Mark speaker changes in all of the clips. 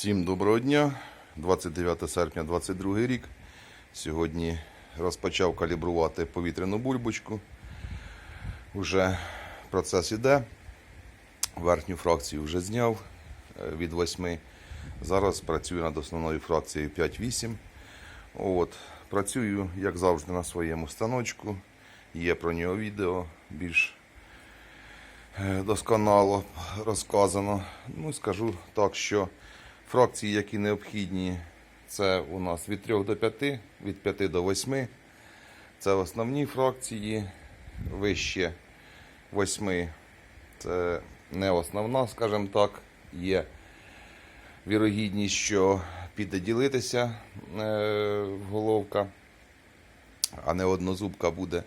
Speaker 1: Всім доброго дня. 29 серпня 22 рік. Сьогодні розпочав калібрувати повітряну бульбочку. Уже процес іде. Верхню фракцію вже зняв е, від 8. Зараз працюю над основною фракцією 5-8. От. Працюю, як завжди, на своєму станочку. Є про нього відео більш е, досконало розказано. Ну, скажу так, що фракції, які необхідні, це у нас від 3 до 5, від 5 до 8. Це основні фракції. Вище 8 це не основна, скажімо так. Є вірогідність, що піде ділитися е, головка, а не однозубка буде.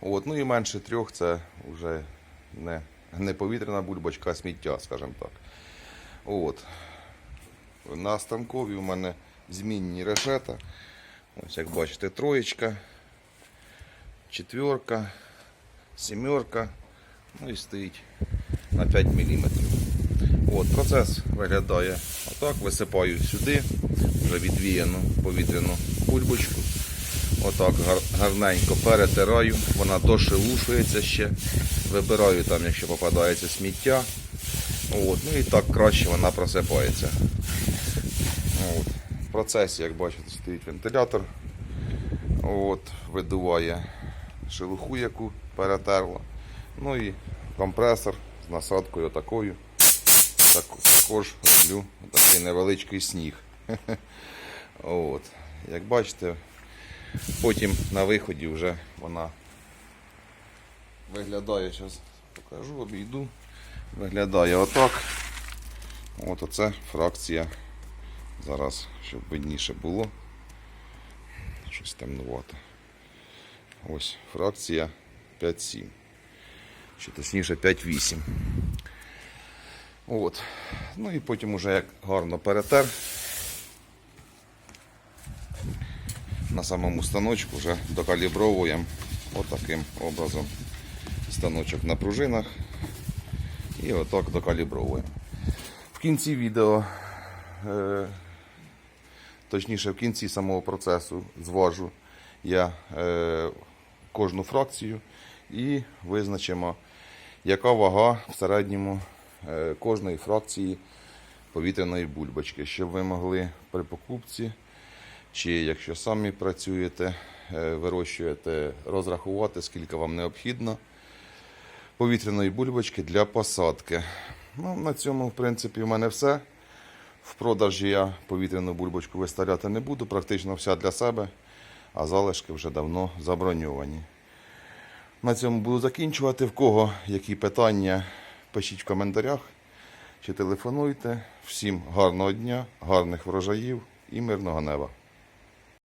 Speaker 1: От. Ну і менше трьох це вже не, не повітряна бульбочка, а сміття, скажімо так. От. На станкові у мене змінні решета. Ось як бачите, троєчка, четверка, сімерка, ну і стоїть на 5 мм. От, процес виглядає отак. Висипаю сюди, вже відвіяну повітряну бульбочку. Отак гарненько перетираю, вона дошелушується ще. Вибираю там, якщо попадається сміття. От, ну і так краще вона просипається. От. В процесі, як бачите, стоїть вентилятор. От, видуває шелуху, яку перетерла. Ну і компресор з насадкою такою. Так, також роблю такий невеличкий сніг. От. Як бачите, потім на виході вже вона виглядає, зараз покажу, обійду. Виглядає отак. От оце фракція. Зараз, щоб видніше було. Щось темнувато. Ось фракція 5-7. Чи точніше 5-8. От. Ну і потім уже як гарно перетер. На самому станочку вже докалібровуємо отаким образом станочок на пружинах. І отак докалібровуємо. В кінці відео, е, точніше в кінці самого процесу зважу я е, кожну фракцію і визначимо, яка вага в середньому е, кожної фракції повітряної бульбочки, щоб ви могли при покупці, чи якщо самі працюєте, е, вирощуєте, розрахувати, скільки вам необхідно повітряної бульбочки для посадки. Ну, на цьому, в принципі, в мене все. В продажі я повітряну бульбочку виставляти не буду, практично вся для себе, а залишки вже давно заброньовані. На цьому буду закінчувати. В кого які питання, пишіть в коментарях чи телефонуйте. Всім гарного дня, гарних врожаїв і мирного неба.